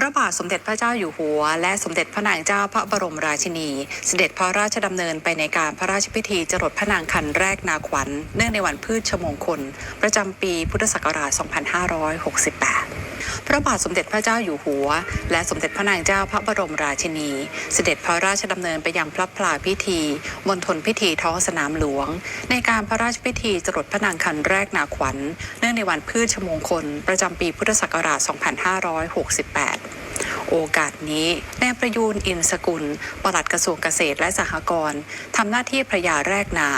พระบาทสมเด็จพระเจ้าอยู่หัว และสมเด็จพระนางเจ้าพระบรมราชินี เสด็จพระราชดำเนินไปในการพระราชพิธีจรดพระนางคันแรกนาขวัญ เนื่องในวันพืชชมงคล ประจำปีพุทธศักราช 2568 พระบาทสมเด็จพระเจ้าอยู่หัว และสมเด็จพระนางเจ้าพระบรมราชินี เสด็จพระราชดำเนินไปยังพระพลาพิธีมณฑลพิธีท้องสนามหลวง ในการพระราชพิธีจรดพระนางคันแรกนาขวัญ เนื่องในวันพืชมงคล ประจำปีพุทธศักราช 2568 โอกาสนี้นายประยูนอินสกุล ปลัดกระทรวงเกษตรและสหกรณ์ทำหน้าที่พระยาแรกนา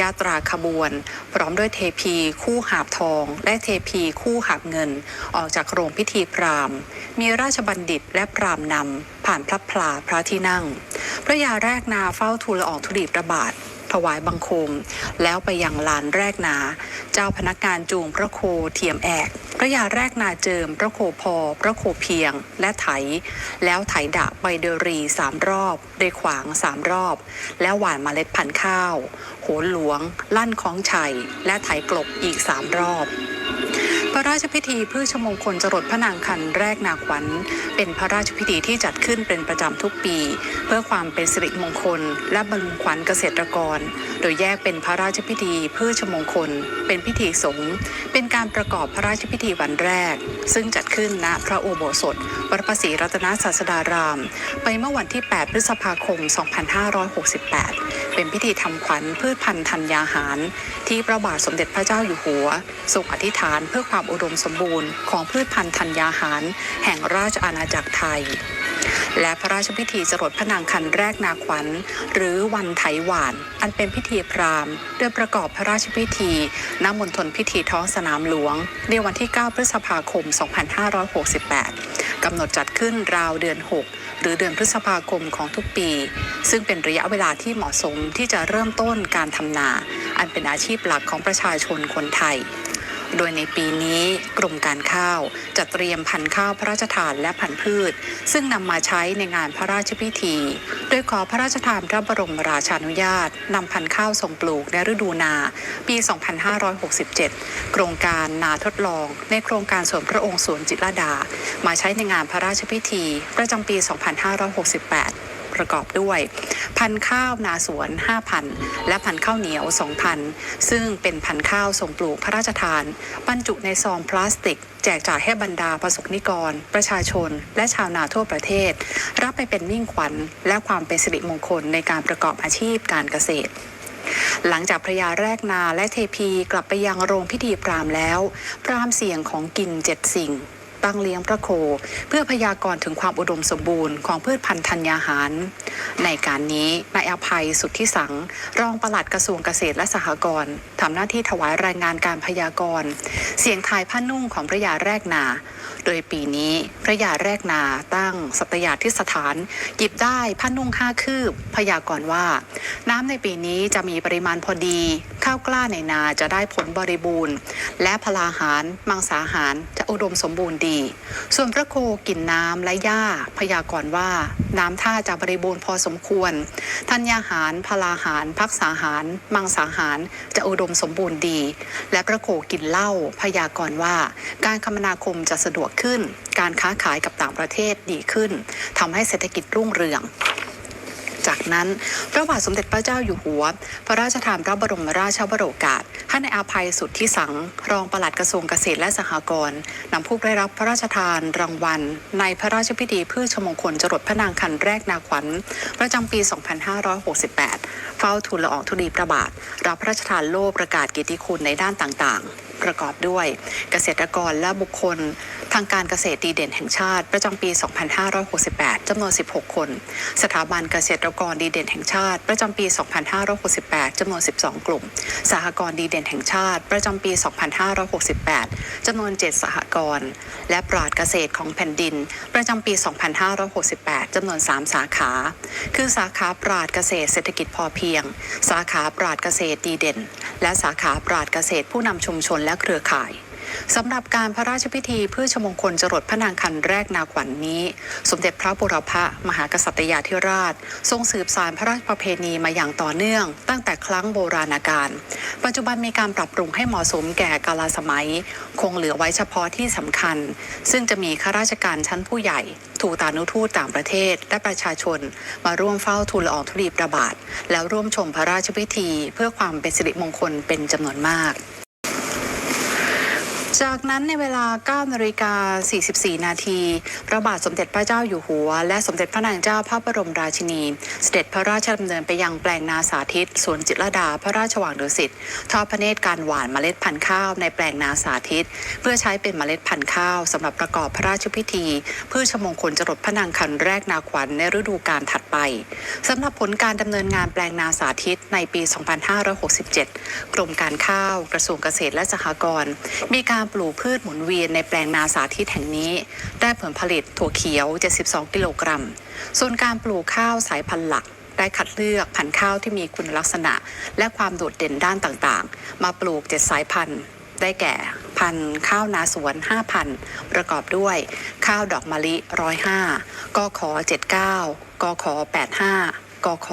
ยาตราขบวน พร้อมด้วยเทพีคู่หาบทอง และเทพีคู่หาบเงิน ออกจากโรงพิธีพราหมณ์ มีราชบัณฑิตและพราหมณ์นำผ่านพระพลาพระที่นั่ง พระยาแรกนาเฝ้าทูลละอองธุลีพระบาทถวายบังคม แล้วไปยังลานแรกนา เจ้าพนักงานจูงพระโคเทียมแอก ระยาแรกนาเจิม พระโคพอ พระโคเพียง และไถ แล้วไถดะใบเดรีสามรอบเดขวางสามรอบ แล้วหว่านเมล็ดพันธุ์ข้าว โหนหลวง ลั่นของชัย และไถกลบอีกสามรอบ พระราชพิธีพืชมงคลจรดพระนางคันแรกนาขวัญ เป็นพระราชพิธีที่จัดขึ้นเป็นประจำทุกปี เพื่อความเป็นสิริมงคล และบรรลุขวัญเกษตรกร โดยแยกเป็นพระราชพิธีพืชมงคล เป็นพิธีสงฆ์เป็นการประกอบพระราชพิธีวันแรก ซึ่งจัดขึ้นณพระอุโบสถวัดพระศรีรัตนศาสดาราม ไปเมื่อวันที่ 8 พฤษภาคม 2568 เป็นพิธีทำขวัญพืชพันธุ์ธัญญาหาร ที่พระบาทสมเด็จพระเจ้าอยู่หัวทรงอธิษฐานเพื่อความอุดมสมบูรณ์ของพืชพันธุ์ธัญญาหาร แห่งราชอาณาจักรไทย และพระราชพิธีจรดพระนางคันแรกนาขวัญ หรือวันไถหวาน อันเป็นพิธีพราหมณ์โดยประกอบพระราชพิธีณมณฑลพิธีท้องสนามหลวง ในวันที่ 9 พฤษภาคม 2568 กำหนดจัดขึ้นราวเดือน 6 หรือเดือนพฤษภาคมของทุกปี ซึ่งเป็นระยะเวลาที่เหมาะสมที่จะเริ่มต้นการทำนา อันเป็นอาชีพหลักของประชาชนคนไทย โดยในปีนี้กรมการข้าวจะเตรียมพันธุ์ข้าวพระราชทานและพันธุ์พืช ซึ่งนำมาใช้ในงานพระราชพิธี โดยขอพระราชทานพระบรมราชานุญาตนำพันธุ์ข้าวส่งปลูกในฤดูนา ปี 2567 โครงการนาทดลอง ในโครงการสวนพระองค์สวนจิตรดา มาใช้ในงานพระราชพิธี ประจำปี 2568 ประกอบด้วย พันธุ์ข้าวนาสวน 5,000 และพันธุ์ข้าวเหนียว 2,000 ซึ่งเป็นพันธุ์ข้าวส่งปลูกพระราชทาน บรรจุในซองพลาสติก แจกจ่ายให้บรรดาประสบนิกร ประชาชน และชาวนาทั่วประเทศ รับไปเป็นมิ่งขวัญ และความเป็นสิริมงคลในการประกอบอาชีพการเกษตรหลังจากพระยาแรกนาและเทพีกลับไปยังโรงพิธีพรามแล้ว พรามเสียงของกินเจ็ดสิ่ง ตั้งเลี้ยงพระโค เพื่อพยากรณ์ถึงความอุดมสมบูรณ์ของพืชพันธุ์ธัญญาหาร ในการนี้นายอภัยสุทธิสัง รองปลัดกระทรวงเกษตรและสหกรณ์ทำหน้าที่ถวายรายงานการพยากรณ์ เสียงทายผ้านุ่งของพระยาแรกนา โดยปีนี้พระยาแรกนาตั้งสัตยาธิสถานหยิบได้ผ้านุ่งห้าคืบ พยากรณ์ว่า น้ำในปีนี้จะมีปริมาณพอดี ข้าวกล้าในนาจะได้ผลบริบูรณ์ และพลาหาร มังสาหารจะอุดมสมบูรณ์ดี ส่วนพระโคกินน้ำและหญ้าพยากรณ์ว่า น้ำท่าจะบริบูรณ์พอสมควรธัญญาหาร พลาหาร พักษาหาร มังสาหารจะอุดมสมบูรณ์ดี และพระโคกินเหล้าพยากรณ์ว่า การคมนาคมจะสะดวกขึ้น การค้าขายกับต่างประเทศดีขึ้นทำให้เศรษฐกิจรุ่งเรือง จากนั้น พระบาทสมเด็จพระเจ้าอยู่หัว พระราชทานพระบรมราชวโรกาสให้ในอาภัยสุดทธิสัง รองปลัดกระทรวงเกษตรและสหกรณ์นำผู้ได้รับพระราชทานรางวัล ในพระราชพิธีพืชมงคลจรดพระนางคันแรกนาขวัญ ประจำปี 2568 เฝ้าทูลละอองธุลีพระบาท รับพระราชทานโล่ประกาศเกียรติคุณในด้านต่างๆ ประกอบด้วยเกษตรกรและบุคคล ทางการเกษตรดีเด่นแห่งชาติ ประจำปี 2568 จำนวน 16 คน สถาบันเกษตรกรดีเด่นแห่งชาติ ประจำปี 2568 จำนวน 12 กลุ่ม สหกรณ์ดีเด่นแห่งชาติ ประจำปี 2568 จำนวน 7 สหกรณ์และปราดเกษตรของแผ่นดิน ประจำปี 2568 จำนวน 3 สาขา คือสาขาปราดเกษตรเศรษฐกิจพอเพียง สาขาปราดเกษตรดีเด่น และสาขาปราดเกษตรผู้นำชุมชนและเครือข่ายสำหรับการพระราชพิธีเพื่อชมงคลจรดพระนางคันแรกนาขวัญนนี้ สมเด็จพระบุรพมหากษัตริยาธิราช ทรงสืบสานพระราชประเพณีมาอย่างต่อเนื่อง ตั้งแต่ครั้งโบราณกาลปัจจุบันมีการปรับปรุงให้เหมาะสมแก่กาลสมัย คงเหลือไว้เฉพาะที่สำคัญ ซึ่งจะมีข้าราชการชั้นผู้ใหญ่ทูตานุทูตต่างประเทศ และประชาชน มาร่วมเฝ้าทูลละอองธุลีพระบาท แล้วร่วมชมพระราชพิธี เพื่อความเป็นสิริมงคลเป็นจำนวนมาก จากนั้นในเวลา 9นาฬิกา44 นาที พระบาทสมเด็จพระเจ้าอยู่หัว และสมเด็จพระนางเจ้าพระบรมราชินี เสด็จพระราชดำเนินไปยังแปลงนาสาธิต สวนจิตรดาพระราชวังดุสิตทอดพระเนตรการหว่านเมล็ดพันธุ์ข้าวในแปลงนาสาธิต เพื่อใช้เป็นเมล็ดพันธุ์ข้าวสำหรับประกอบพระราชพิธีเพื่อชมงคลจรดพระนางคันแรกนาขวัญในฤดูกาลถัดไปสำหรับผลการดำเนินงานแปลงนาสาธิตในปี 2567 กรมการข้าว กระทรวงเกษตรและสหกรณ์มีการปลูกพืชหมุนเวียนในแปลงนาสาธิตแห่งนี้ ได้ผลผลิตถั่วเขียว 72 กิโลกรัม ส่วนการปลูกข้าวสายพันธุ์หลัก ได้คัดเลือกพันธุ์ข้าวที่มีคุณลักษณะ และความโดดเด่นด้านต่างๆ มาปลูก 7 สายพันธุ์ ได้แก่พันธุ์ข้าวนาสวน 5,000 ประกอบด้วย ข้าวดอกมะลิ 105กข 79กข 85 กข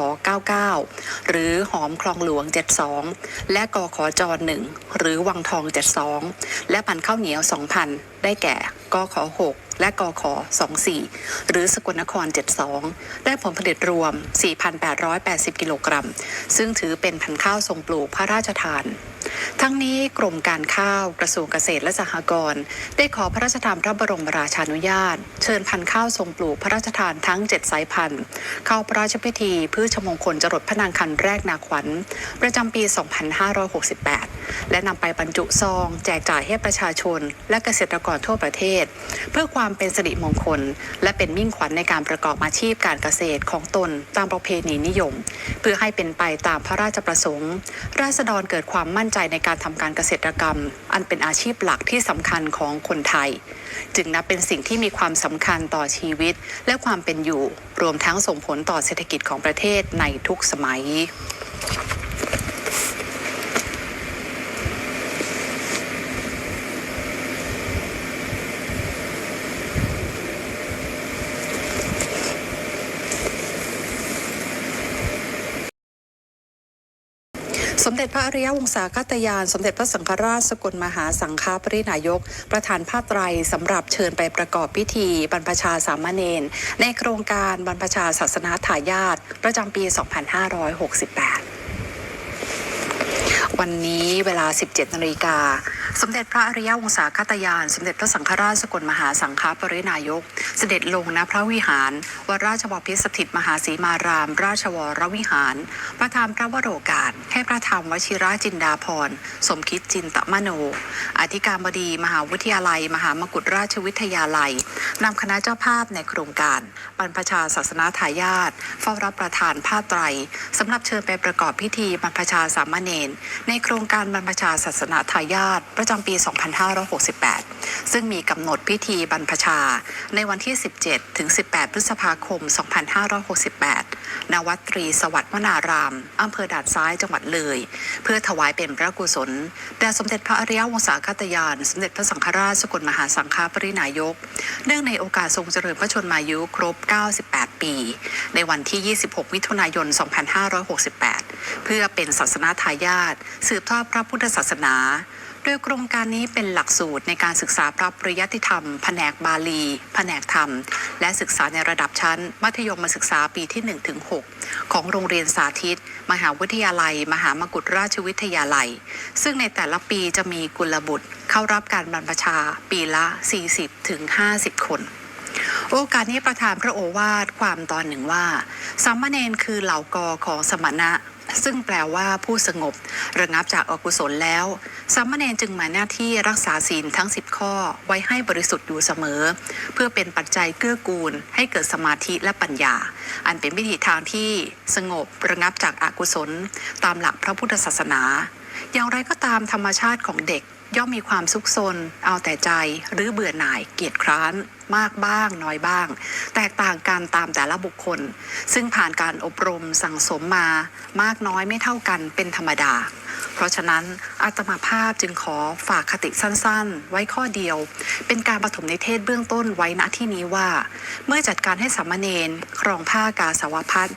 99 หรือหอมคลองหลวง 72 และกขจ1หรือวังทอง 72 และพันข้าวเหนียว 2,000 ได้แก่กขอ6และกขอ24 หรือสกลนคร 72 ได้ผลผลิตรวม 4,880 กิโลกรัม ซึ่งถือเป็นพันธุ์ข้าวทรงปลูกพระราชทาน ทั้งนี้กรมการข้าวกระทรวงเกษตรและสหกรณ์ได้ขอพระราชทานพระบรมราชานุญาต เชิญพันธุ์ข้าวทรงปลูกพระราชทานทั้ง 7 สายพันธุ์ เข้าพระราชพิธีพืชมงคลจรดพระนางคันแรกนาขวัญ ประจำปี 2568 และนำไปบรรจุซอง แจกจ่ายให้ประชาชน และเกษตรกรทั่วประเทศ เพื่อความเป็นสิริมงคล และเป็นมิ่งขวัญในการประกอบอาชีพการเกษตรของตนตามประเพณีนิยม เพื่อให้เป็นไปตามพระราชประสงค์ ราษฎรเกิดความมั่นใจในการทำการเกษตรกรรม อันเป็นอาชีพหลักที่สำคัญของคนไทย จึงนับเป็นสิ่งที่มีความสำคัญต่อชีวิต และความเป็นอยู่ รวมทั้งส่งผลต่อเศรษฐกิจของประเทศในทุกสมัย สมเด็จพระอริยวงศาคตยาน สมเด็จพระสังฆราชสกลมหาสังฆปรินายก ประธานผ้าไตรสำหรับเชิญไปประกอบพิธี บรรพชาสามเณรในโครงการบรรพชาศาสนาทายาทประจำปี 2568 วันนี้เวลา 17นาฬิกา สมเด็จพระอริยวงศาคตยาน สมเด็จพระสังฆราชสกลมหาสังฆปรินายก เสด็จลงณพระวิหารวราชบพิสถิตมหาสีมาราม ราชวรวิหาร ประทานพระวโรกาส ให้พระธรรมวชิราจินดาพร สมคิดจินตมโน อธิการบดี มหาวิทยาลัย มหามกุฏราชวิทยาลัยนำคณะเจ้าภาพในโครงการ บรรพชาศาสนาทายาทเฝ้ารับประทานผ้าไตรสำหรับเชิญไปประกอบพิธีบรรพชาสามเณรในในโครงการบรรพชาศาสนาทายาทประจำปี 2568 ซึ่งมีกำหนดพิธีบรรพชาในวันที่ 17 ถึง 18 พฤษภาคม 2568 ณ วัดตรีสวัสดิ์วนาราม อำเภอด่านซ้ายจังหวัดเลย เพื่อถวายเป็นพระกุศล แด่สมเด็จพระอริยวงศาคตยาน สมเด็จพระสังฆราชสกลมหาสังฆปรินายก เนื่องในโอกาสทรงเจริญพระชนมายุครบ 98 ปี ในวันที่ 26 มิถุนายน 2568 เพื่อเป็นศาสนาทายาทสืบทอดพระพุทธศาสนา โดยโครงการนี้เป็นหลักสูตรในการศึกษาพระปริยัติธรรม แผนกบาลี แผนกธรรม และศึกษาในระดับชั้น มัธยมศึกษาปีที่1ถึง6ของโรงเรียนสาธิต มหาวิทยาลัย มหามกุฏราชวิทยาลัย ซึ่งในแต่ละปีจะมีกุลบุตร เข้ารับการบรรพชา ปีละ 40ถึง50 คนโอกาสนี้ประธานพระโอวาทความตอนหนึ่งว่าสามเณรคือเหล่ากอของสมณะ ซึ่งแปลว่าผู้สงบ ระงับจากอกุศลแล้ว สามเณรจึงมาหน้าที่รักษาศีลทั้ง 10 ข้อไว้ให้บริสุทธิ์อยู่เสมอ เพื่อเป็นปัจจัยเกื้อกูล ให้เกิดสมาธิและปัญญา อันเป็นวิถีทางที่สงบ ระงับจากอากุศล ตามหลักพระพุทธศาสนา อย่างไรก็ตามธรรมชาติของเด็ก ย่อมมีความซุกซน เอาแต่ใจ หรือเบื่อหน่าย เกียจคร้าน มากบ้าง น้อยบ้าง แตกต่างกันตามแต่ละบุคคล ซึ่งผ่านการอบรมสั่งสมมา มากน้อยไม่เท่ากันเป็นธรรมดา เพราะฉะนั้นอาตมาภาพจึงขอฝากคติสั้นๆ ไว้ข้อเดียว เป็นการปฐมนิเทศเบื้องต้นไว้ณที่นี้ว่า เมื่อจัดการให้สามเณรครองผ้ากาสาวพัด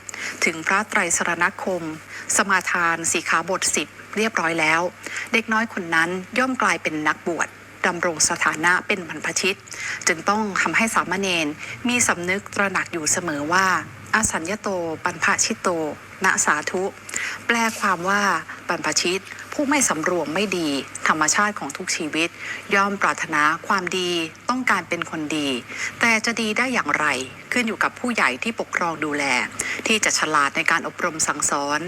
ถึงพระไตรสรณคม สมาทานสีขาบทสิบ เรียบร้อยแล้ว เด็กน้อยคนนั้นย่อมกลายเป็นนักบวชดำรงสถานะเป็นบรรพชิต จึงต้องทำให้สามเณรมีสำนึกตระหนักอยู่เสมอว่าอาสัญญโต ปันพชิตโต ณสาธุ แปลความว่าบรรพชิต ผู้ไม่สำรวมไม่ดี ธรรมชาติของทุกชีวิต ย่อมปรารถนาความดีต้องการเป็นคนดี แต่จะดีได้อย่างไร ขึ้นอยู่กับผู้ใหญ่ที่ปกครองดูแล ที่จะฉลาดในการอบรมสั่งสอน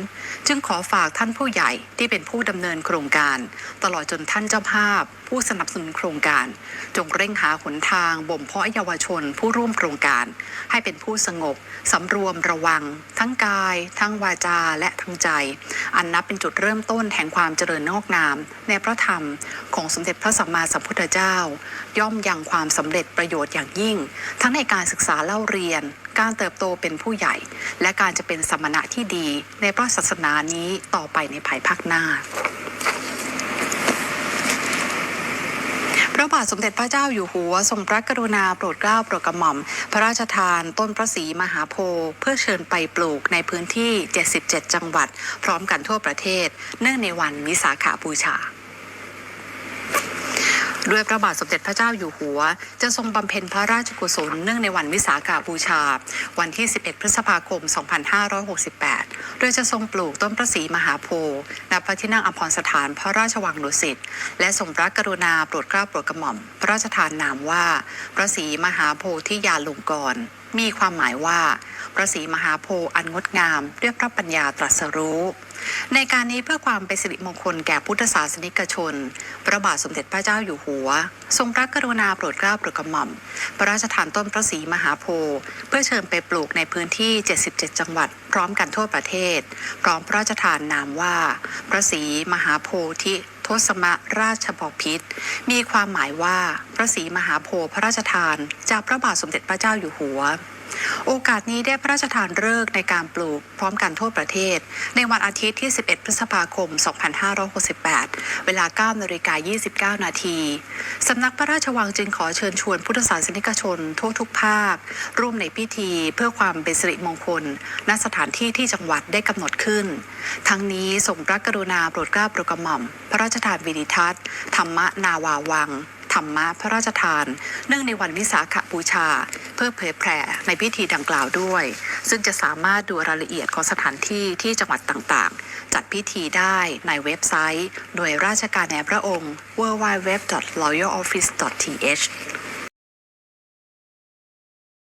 จึงขอฝากท่านผู้ใหญ่ที่เป็นผู้ดำเนินโครงการ ตลอดจนท่านเจ้าภาพ ผู้สนับสนุนโครงการ จงเร่งหาหนทางบ่มเพาะเยาวชนผู้ร่วมโครงการ ให้เป็นผู้สงบสำรวมระวัง ทั้งกาย ทั้งวาจาและทั้งใจ อันนับเป็นจุดเริ่มต้นแห่งความเจริญงอกงาม ในพระธรรมของสมเด็จพระสัมมาสัมพุทธเจ้า ย่อมยังความสำเร็จประโยชน์อย่างยิ่ง ทั้งในการศึกษาเล่าเรียน การเติบโตเป็นผู้ใหญ่ และการจะเป็นสมณะที่ดีในพระศาสนานี้ต่อไปในภายภาคหน้า ระบาทสมเด็จพระเจ้าอยู่หัวทรงพระกรุณาโปรดเกล้าโปรดกระหม่อม พระราชทานต้นพระศรีมหาโพธิ์เพื่อเชิญไปปลูกในพื้นที่ 77 จังหวัด พร้อมกันทั่วประเทศ เนื่องในวันมิสาขาบูชา ด้วยพระบาทสมเด็จพระเจ้าอยู่หัว จะทรงบำเพ็ญพระราชกุศลเนื่องในวันวิสาขาบูชา วันที่ 11 พฤษภาคม 2568 โดยจะทรงปลูกต้นพระศรีมหาโพธิ์ณพระที่นั่งอภรสถานพระราชวังดุสิตและทรงพระกรุณาโปรดเกล้าโปรดกระหม่อม พระราชทานนามว่า พระศรีมหาโพธิยาลุงกร มีความหมายว่าพระศรีมหาโพธิ์อันงดงามด้วยพระปัญญาตรัสรู้ ในการนี้เพื่อความเป็นสิริมงคลแก่พุทธศาสนิกชน พระบาทสมเด็จพระเจ้าอยู่หัว ทรงพระกรุณาโปรดเกล้าโปรดกระหม่อม พระราชทานต้นพระศรีมหาโพธิ์เพื่อเชิญไปปลูกในพื้นที่ 77 จังหวัด พร้อมกันทั่วประเทศ พร้อมพระราชทานนามว่า พระศรีมหาโพธิทศมราชบพิตรมีความหมายว่า พระศรีมหาโพธิ์พระราชทาน จากพระบาทสมเด็จพระเจ้าอยู่หัว โอกาสนี้ได้พระราชทานฤกษ์ในการปลูกพร้อมกันทั่วประเทศ ในวันอาทิตย์ที่ 11 พฤษภาคม 2568 เวลา 9นาฬิกา29 นาทีสำนักพระราชวังจึงขอเชิญชวนพุทธศาสนิกชนทั่วทุกภาค ร่วมในพิธีเพื่อความเป็นสิริมงคล ณสถานที่ที่จังหวัดได้กำหนดขึ้น ทั้งนี้ส่งพระกรุณาโปรดเกล้าโปรดกระหม่อม พระราชทานวิดิทัศน์ ธรรมนาวาวัง รรมะพระราชทาน เนื่องในวันวิสาขบูชา เพื่อเผยแผ่ในพิธีดังกล่าวด้วย ซึ่งจะสามารถดูรายละเอียดของสถานที่ที่จังหวัดต่างๆ จัดพิธีได้ในเว็บไซต์ โดยราชการแห่พระองค์ www.loyaloffice.th